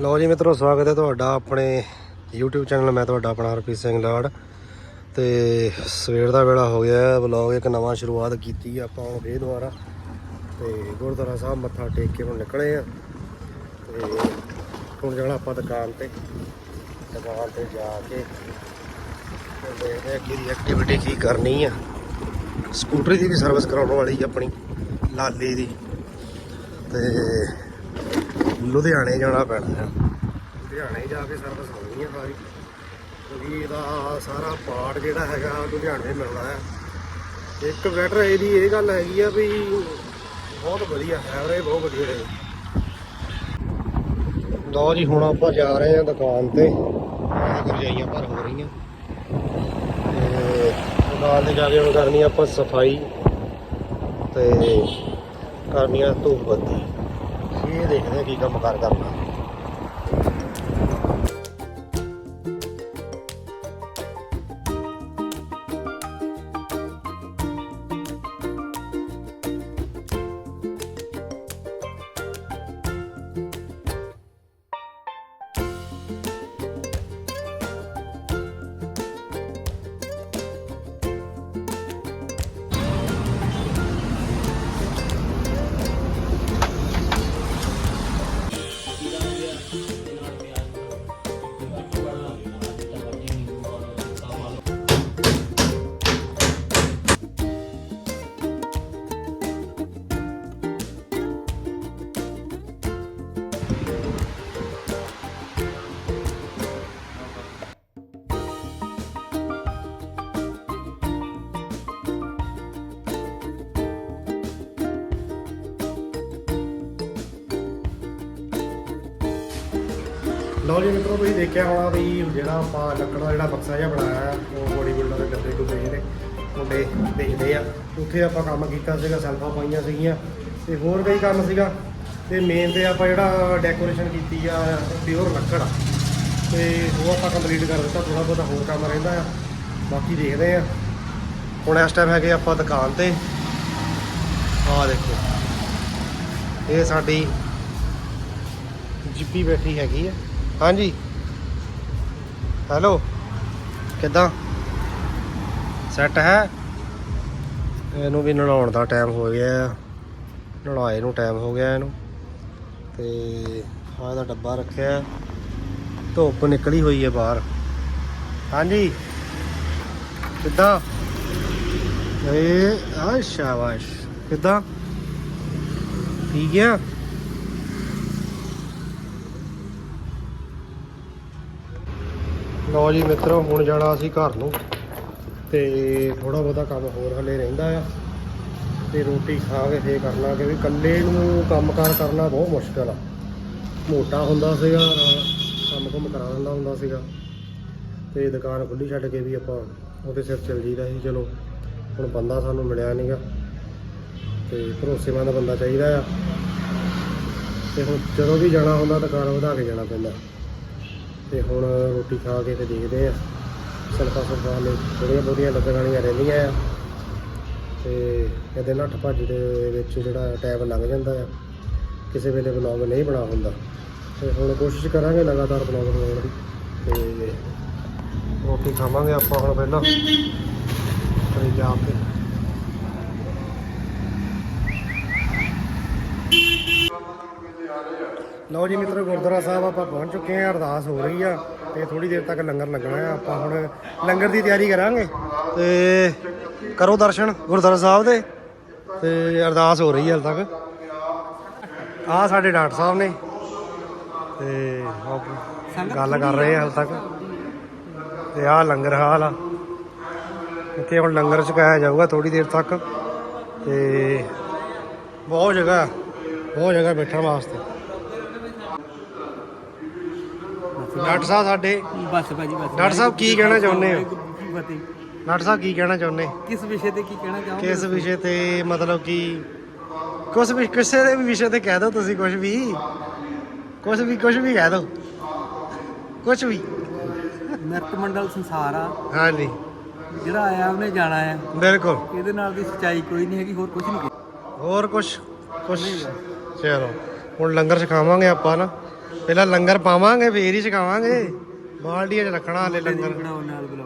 ਲਓ ਜੀ ਮਿੱਤਰੋ, ਸਵਾਗਤ ਹੈ ਤੁਹਾਡਾ ਆਪਣੇ YouTube ਚੈਨਲ ਮੈਂ ਤੁਹਾਡਾ ਆਪਣਾ ਹਰਪ੍ਰੀਤ ਸਿੰਘ ਲਾੜ। ਤੇ ਸਵੇਰ ਦਾ ਵੇਲਾ ਹੋ ਗਿਆ ਹੈ ਵਲੌਗ ਇੱਕ ਨਵਾਂ ਸ਼ੁਰੂਆਤ ਕੀਤੀ ਆਪਾਂ ਹੁਣ ਫੇਰ ਦੁਬਾਰਾ। ਤੇ ਗੁਰਦੁਆਰਾ ਸਾਹਿਬ ਮੱਥਾ ਟੇਕ ਕੇ ਹੁਣ ਨਿਕਲੇ ਆ। ਤੇ ਹੁਣ ਜਾਣਾ ਆਪਾਂ ਦੁਕਾਨ ਤੇ। ਦੁਕਾਨ ਤੇ ਜਾ ਕੇ ਦੇਖਦੇ ਆ ਕਿਹਦੀ ਐਕਟੀਵਿਟੀ ਕੀ ਕਰਨੀ ਆ। ਸਕੂਟਰੀ ਦੀ ਵੀ ਸਰਵਿਸ ਕਰਾਉਣ ਵਾਲੀ ਆਪਣੀ, ਲਾਲੇ ਦੀ। ਤੇ ਲੁਧਿਆਣੇ ਜਾਣਾ ਪੈਣਾ ਹੈ। ਲੁਧਿਆਣੇ ਜਾ ਕੇ ਸਰਵਿਸ ਹੋਣੀ ਹੈ ਸਾਰੀ। ਕਿਉਂਕਿ ਇਹਦਾ ਸਾਰਾ ਪਾਰਟ ਜਿਹੜਾ ਹੈਗਾ ਲੁਧਿਆਣੇ ਮਿਲਦਾ ਹੈ। ਇੱਕ ਬੈਟਰ ਇਹਦੀ ਇਹ ਗੱਲ ਹੈਗੀ ਆ ਵੀ ਬਹੁਤ ਵਧੀਆ ਐਵਰੇਜ ਬਹੁਤ ਵਧੀਆ ਹੈ ਲਓ ਜੀ, ਹੁਣ ਆਪਾਂ ਜਾ ਰਹੇ ਹਾਂ ਦੁਕਾਨ ਤੇ। ਗੁਰਜਾਈਆਂ ਭਰ ਹੋ ਰਹੀਆਂ। ਤੇ ਦੁਕਾਨ ਤੇ ਜਾ ਕੇ ਹੁਣ ਕਰਨੀ ਆਪਾਂ ਸਫ਼ਾਈ ਤੇ ਕਰਨੀ ਆ ਧੂਪ ਬੱਤੀ। ਇਹ ਦੇਖਦੇ ਆ ਕੀ ਕੰਮ ਕਾਰ ਕਰਨਾ। ਲਓ ਜੀ ਮਿੱਤਰੋ ਤੁਸੀਂ ਦੇਖਿਆ ਹੋਣਾ ਵੀ ਜਿਹੜਾ ਆਪਾਂ ਲੱਕੜ ਦਾ ਜਿਹੜਾ ਬਕਸਾ ਜਿਹਾ ਬਣਾਇਆ ਹੈ, ਉਹ ਬੋਡੀ ਬਿਲਡਰ ਦੇ ਡੱਬੇ ਡੁੱਬੇ ਜਿਹੜੇ ਮੁੰਡੇ ਦੇਖਦੇ ਆ। ਉੱਥੇ ਆਪਾਂ ਕੰਮ ਕੀਤਾ ਸੀਗਾ ਸੈਲਫਾਂ ਪਾਈਆਂ ਸੀਗੀਆਂ ਤੇ ਹੋਰ ਕਈ ਕੰਮ ਸੀਗਾ। ਤੇ ਮੇਨ ਤੇ ਆਪਾਂ ਜਿਹੜਾ ਡੈਕੋਰੇਸ਼ਨ ਕੀਤੀ ਆ ਪਿਓਰ ਲੱਕੜ ਆ। ਤੇ ਉਹ ਆਪਾਂ ਕੰਪਲੀਟ ਕਰ ਦਿੱਤਾ ਥੋੜਾ ਬਹੁਤਾ ਹੋਰ ਕੰਮ ਰਹਿੰਦਾ ਆ। ਬਾਕੀ ਦੇਖਦੇ ਆ। ਹੁਣ ਇਸ ਟਾਈਮ ਹੈਗੇ ਆਪਾਂ ਦੁਕਾਨ ਤੇ। ਆ ਦੇਖੋ। ਇਹ ਸਾਡੀ ਜਿੱਪੀ ਬੈਠੀ ਹੈਗੀ ਆ। ਹਾਂਜੀ। ਹੈਲੋ, ਕਿੱਦਾਂ? ਸੈੱਟ ਹੈ? ਇਹਨੂੰ ਵੀ ਨਲਾਉਣ ਦਾ ਟਾਈਮ ਹੋ ਗਿਆ ਆ। ਨਲਾਏ ਨੂੰ ਟਾਈਮ ਹੋ ਗਿਆ ਇਹਨੂੰ। ਤੇ ਆਹ ਦਾ ਡੱਬਾ ਰੱਖਿਆ। ਧੁੱਪ ਨਿਕਲੀ ਹੋਈ ਹੈ ਬਾਹਰ। ਹਾਂਜੀ। ਕਿੱਦਾਂ? ਏ ਆ ਸ਼ਾਬਾਸ਼। ਕਿੱਦਾਂ? ਠੀਕ ਆ? ਲਓ ਜੀ ਮਿੱਤਰੋ, ਹੁਣ ਜਾਣਾ ਅਸੀਂ ਘਰ ਨੂੰ ਤੇ ਥੋੜਾ ਬਹੁਤਾ ਕੰਮ ਹੋਰ ਹਲੇ ਰਹਿੰਦਾ ਆ ਤੇ ਰੋਟੀ ਖਾ ਕੇ ਫੇਰ ਕਰਨਾ ਕਿ ਵੀ ਇਕੱਲੇ ਨੂੰ ਕੰਮਕਾਰ ਕਰਨਾ ਬਹੁਤ ਮੁਸ਼ਕਲ ਆ। ਮੋਟਾ ਹੁੰਦਾ ਸੀਗਾ, ਨਾਲ ਕੰਮ ਕੁਮ ਕਰਾ ਦਿੰਦਾ ਹੁੰਦਾ ਸੀਗਾ। ਤੇ ਦੁਕਾਨ ਖੁੱਲੀ ਛੱਡ ਕੇ ਵੀ ਆਪਾਂ ਉਹਦੇ ਸਿਰ ਚੱਲ ਜੀਦਾ ਸੀ, ਚਲੋ, ਹੁਣ ਬੰਦਾ ਸਾਨੂੰ ਮਿਲਿਆ ਨਹੀਂਗਾ ਤੇ ਭਰੋਸੇਮੰਦ ਬੰਦਾ ਚਾਹੀਦਾ ਆ। ਤੇ ਹੁਣ ਜਦੋਂ ਵੀ ਜਾਣਾ ਹੁੰਦਾ ਦੁਕਾਨ ਵਧਾ ਕੇ ਜਾਣਾ ਪੈਂਦਾ। ਤੇ ਹੁਣ ਰੋਟੀ ਖਾ ਕੇ ਤੇ ਦੇਖਦੇ ਆ। ਸਲਫਾ ਸਲਫਾ ਨੇ ਥੋੜੀਆਂ ਬਹੁਤੀਆਂ ਲੱਗਣ ਵਾਲੀਆਂ ਰਹਿੰਦੀਆਂ ਆ। ਤੇ ਇਹਦੇ ਨੱਠ ਭੱਜ ਦੇ ਵਿੱਚ ਜਿਹੜਾ ਟਾਈਮ ਲੰਘ ਜਾਂਦਾ ਆ। ਕਿਸੇ ਵੇਲੇ ਬਲੌਗ ਨਹੀਂ ਬਣਾ ਹੁੰਦਾ। ਤੇ ਹੁਣ ਕੋਸ਼ਿਸ਼ ਕਰਾਂਗੇ ਲਗਾਤਾਰ ਬਲੌਗ ਬਣਾਉਣ ਦੀ। ਤੇ ਰੋਟੀ ਖਾਵਾਂਗੇ ਆਪਾਂ ਹੁਣ ਪਹਿਲਾਂ। ਘਰੇ ਜਾ ਕੇ ਲਓ ਜੀ ਮਿੱਤਰੋ, ਗੁਰਦੁਆਰਾ ਸਾਹਿਬ ਆਪਾਂ ਪਹੁੰਚ ਚੁੱਕੇ ਹਾਂ, ਅਰਦਾਸ ਹੋ ਰਹੀ ਆ ਤੇ ਥੋੜੀ ਦੇਰ ਤੱਕ ਲੰਗਰ ਲੱਗਣਾ ਆ। ਆਪਾਂ ਹੁਣ ਲੰਗਰ ਦੀ ਤਿਆਰੀ ਕਰਾਂਗੇ ਤੇ ਕਰੋ ਦਰਸ਼ਨ ਗੁਰਦੁਆਰਾ ਸਾਹਿਬ ਦੇ ਤੇ ਅਰਦਾਸ ਹੋ ਰਹੀ ਹੈ ਹਾਲੇ ਤੱਕ। ਆ ਸਾਡੇ ਡਾਕਟਰ ਸਾਹਿਬ ਨੇ ਤੇ ਉਹ ਗੱਲ ਕਰ ਰਹੇ ਆ ਹਾਲੇ ਤੱਕ। ਤੇ ਆ ਲੰਗਰ ਹਾਲ ਆ। ਇੱਥੇ ਹੁਣ ਲੰਗਰ ਚੁਕਾਇਆ ਜਾਊਗਾ ਥੋੜੀ ਦੇਰ ਤੱਕ ਤੇ ਬਹੁਤ ਜਗ੍ਹਾ ਬਹੁਤ ਜਗ੍ਹਾ ਬੈਠਣ ਵਾਸਤੇ। ਡਾਕਟਰ ਸਾਹਿਬ ਸਾਡੇ ਬਸ ਭਾਜੀ ਬਸ। ਡਾਕਟਰ ਸਾਹਿਬ ਕੀ ਕਹਿਣਾ ਚਾਹੁੰਦੇ ਹੋ? ਡਾਕਟਰ ਸਾਹਿਬ ਕੀ ਕਹਿਣਾ ਚਾਹੁੰਦੇ? ਕਿਸ ਵਿਸ਼ੇ ਤੇ ਕੀ ਕਹਿਣਾ ਚਾਹੋਗੇ? ਕਿਸ ਵਿਸ਼ੇ ਤੇ ਮਤਲਬ ਕਿ ਕੁਝ ਵੀ ਕਿਸੇ ਦੇ ਵੀ ਵਿਸ਼ੇ ਤੇ ਕਹਿ ਦਿਓ ਤੁਸੀਂ ਕੁਝ ਵੀ। ਕੁਝ ਵੀ ਕੁਝ ਵੀ ਕਹਿ ਦਿਓ। ਕੁਝ ਵੀ। ਨਿਰਤ ਮੰਡਲ ਸੰਸਾਰ ਆ। ਹਾਂਜੀ। ਜਿਹੜਾ ਆਇਆ ਉਹਨੇ ਜਾਣਾ ਆ। ਬਿਲਕੁਲ। ਇਹਦੇ ਨਾਲ ਦੀ ਸੱਚਾਈ ਕੋਈ ਨਹੀਂ ਹੈਗੀ ਹੋਰ ਕੁਝ ਨਹੀਂ। ਹੋਰ ਕੁਝ ਕੁਝ ਚਲੋ ਹੁਣ ਲੰਗਰ ਛਕਾਵਾਂਗੇ ਆਪਾਂ ਨਾ। ਪਹਿਲਾਂ ਲੰਗਰ ਪਾਵਾਂਗੇ, ਫੇਰ ਹੀ ਛਕਾਵਾਂਗੇ। ਬਾਲਟੀਆਂ 'ਚ ਰੱਖਣਾ ਹਲੇ ਲੰਗਰ। ਬਣਾਓ ਨਾਲ ਬੁਲਾਓ